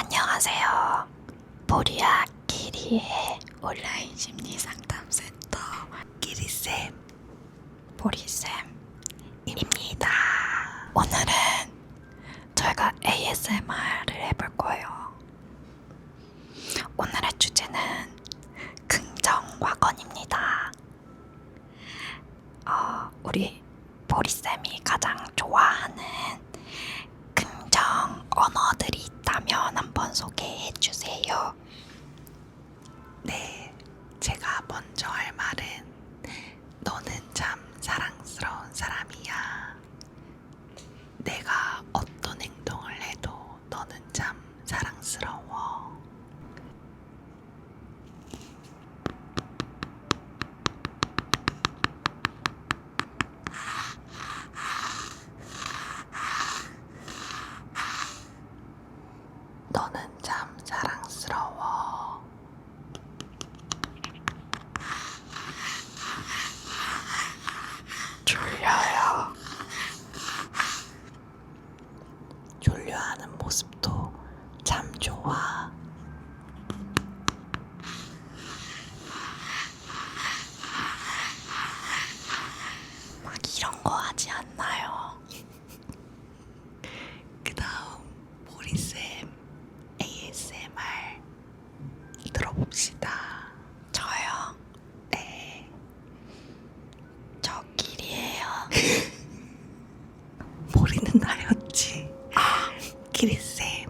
안녕하세요. 보리아 끼리의 온라인 심리 상담센터 끼리쌤, 보리쌤입니다. 오늘은 저희가 ASMR을 해볼 거예요. 오늘의 주제는 긍정와건입니다. 어, 우리 보리쌤이 가장 좋아하는 긍정 언어들이 있다면 한번 소개해 주세요. 네, 제가 먼저 할 말은 너는 참 사랑스러운 사람이야. 내가 어떤 행동을 해도 너는 참 사랑스러워. 너는 참 사랑스러워. 졸려요. 졸려하는 모습도 참 좋아. 막 이런 거 하지 않나요? 그 다음 보리쌤 ASMR 들어봅시다. 저요. 네. 보리는 나였지. 아, 끼리쌤.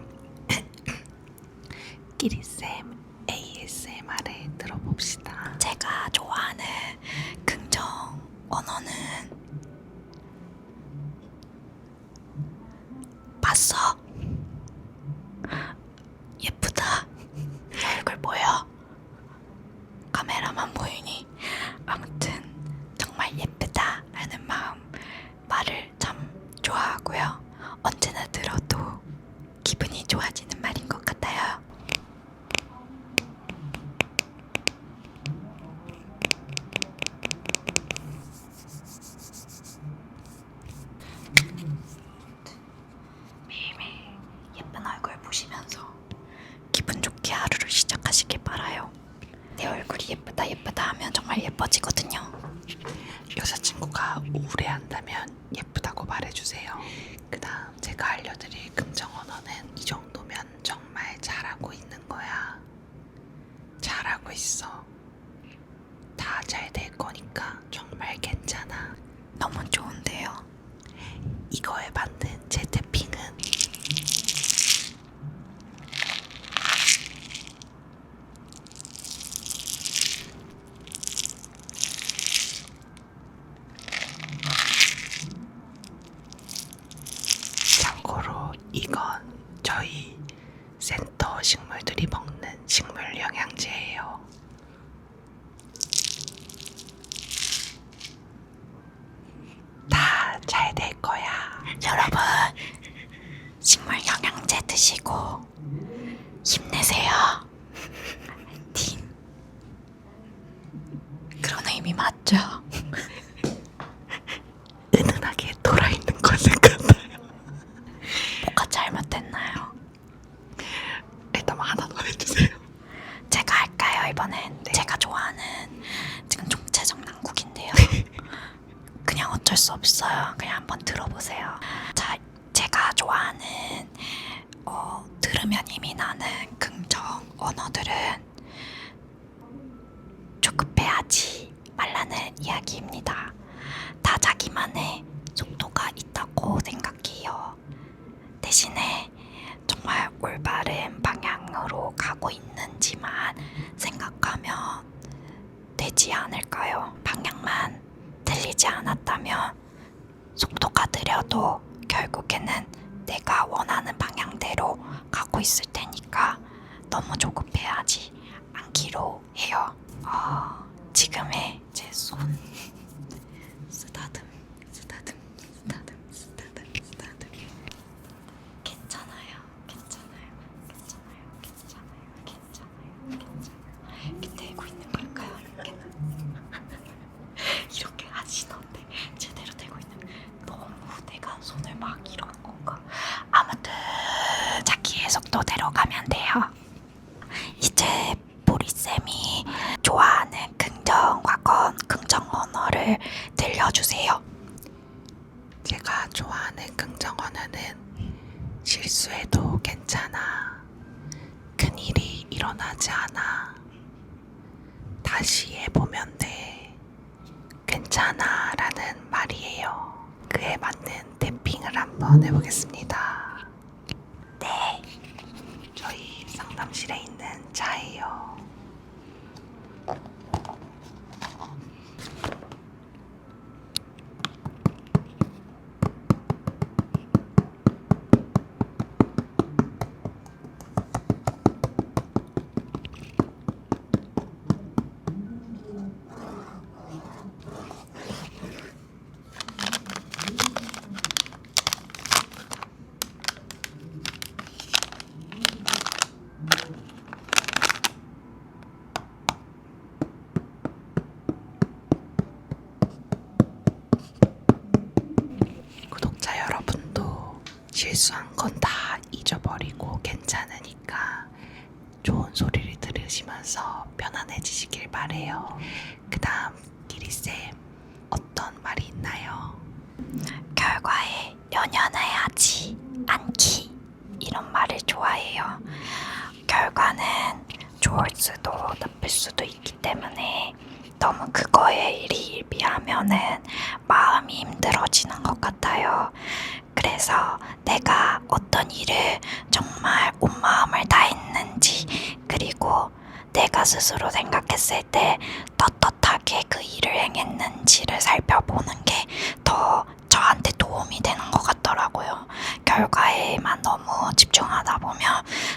끼리쌤 ASMR을 들어봅시다. 제가 좋아하는 긍정 언어는 봤어. 예쁘다. 내 얼굴 보여. 카메라만 보이니 아무튼 정말 예쁘다 라는 마음 말을 참 좋아하고요. 언제나 들어도 기분이 좋아지는 말인 것 같아요. 매일매일 예쁜 얼굴 보시면서 기분 좋게 하루를 시작하시길 바라요. 내 얼굴이 예쁘다 예쁘다 하면 정말 예뻐지거든요. 여자친구가 우울해한다면 예쁘다고 말해주세요. 그 다음 제가 알려드릴 긍정 언어는 이 정도면 정말 잘하고 있는 거야. 잘하고 있어. 다 잘 될 거니까 정말 괜찮아. 너무 좋은데요. 이거에 만든 재태핑은 참고로 이건 저희 센터 식물들이 먹는 식물 영양제예요. 다 잘 될 거야. 여러분 식물 영양제 드시고 힘내세요. 팀 그런 의미 맞죠? 은은하게 돌아있는 것을 같아요. 뭐가 잘못됐나요? 일단 하나 더 해주세요. 제가 할까요 이번엔? 제가 좋아하는 지금 총체적 난국인데요. 그냥 어쩔 수 없어요. 그냥 한번 들어보세요. 자, 제가 좋아하는 어, 들으면 힘이 나는 긍정 언어들은 조급해하지 말라는 이야기입니다. 다 자기만의 속도가 있다고 생각해요. 대신에 정말 올바른 방향으로 가고 있는지만 생각하면 되지 않을까요? 방향만 틀리지 않았다면 속도가 느려도 결국에는 내가 원하는 방향대로 가고 있을 테니까 너무 조급해하지 않기로 해요. 어, 지금의 제 손 쓰다듬, 쓰다듬, 쓰다듬, 쓰다듬, 쓰다듬. 괜찮아요, 괜찮아요, 괜찮아요, 괜찮아요, 괜찮아요, 괜찮아요. 이렇게 되고 있는 걸까요? 이렇게 이렇게 하시던데 제대로 되고 있는 너무 내가 손을 막 이러는 건가? 아무튼 자기의 속도대로 가면 하면 돼요. 이제 보리쌤이 좋아하는 긍정 과건, 긍정 언어를 들려주세요. 제가 좋아하는 긍정 언어는 실수해도 괜찮아. 큰일이 일어나지 않아. 다시 해보면 돼. 괜찮아. 라는 말이에요. 그에 맞는 탭핑을 한번 해보겠습니다. 네. 저희 상담실에 있는 차예요. 구독자 여러분도 실수한 건 다 잊어버리고 괜찮으니까 좋은 소리를 들으시면서 편안해지시길 바래요. 그 다음 기리쌤 어떤 말이 있나요? 결과에 연연해하지 않기 이런 말을 좋아해요. 결과는 좋을 수도 나쁠 수도 있기 때문에 너무 그거에 일희일비하면은 마음이 힘들어지는 것 같아요. 그래서 내가 어떤 일을 정말 온 마음을 다했는지 그리고 내가 스스로 생각했을 때 떳떳하게 그 일을 행했는지를 살펴보는 게 더 저한테 도움이 되는 것 같더라고요. 결과에만 너무 집중하다 보면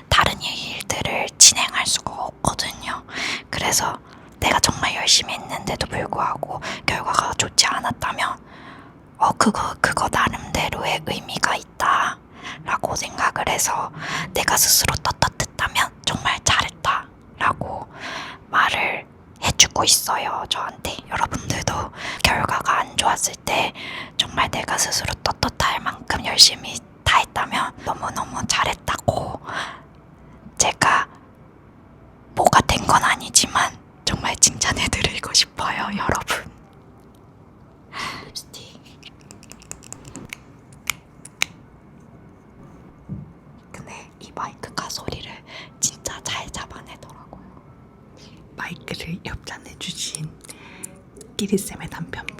다른 일들을 진행할 수가 없거든요. 그래서 내가 정말 열심히 했는데도 불구하고 결과가 좋지 않았다면 어 그거 그거 나름 의미가 있다 라고 생각을 해서 내가 스스로 떳떳했다면 정말 잘했다 라고 말을 해주고 있어요 저한테. 여러분들도 결과가 안 좋았을 때 정말 내가 스스로 떳떳할 만큼 열심히 다 했다면 너무너무 잘했다고 제가 뭐가 된 건 아니지만 정말 칭찬해 드리고 싶어요 여러분 립스틱 근데 이 마이크가 소리를 진짜 잘 잡아내더라고요 마이크를 협찬해주신 기리쌤의 남편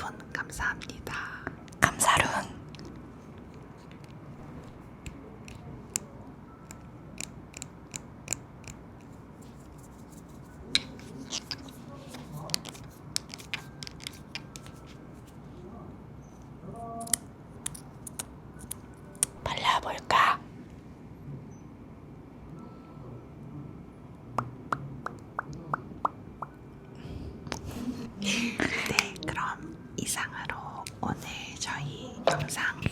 正常。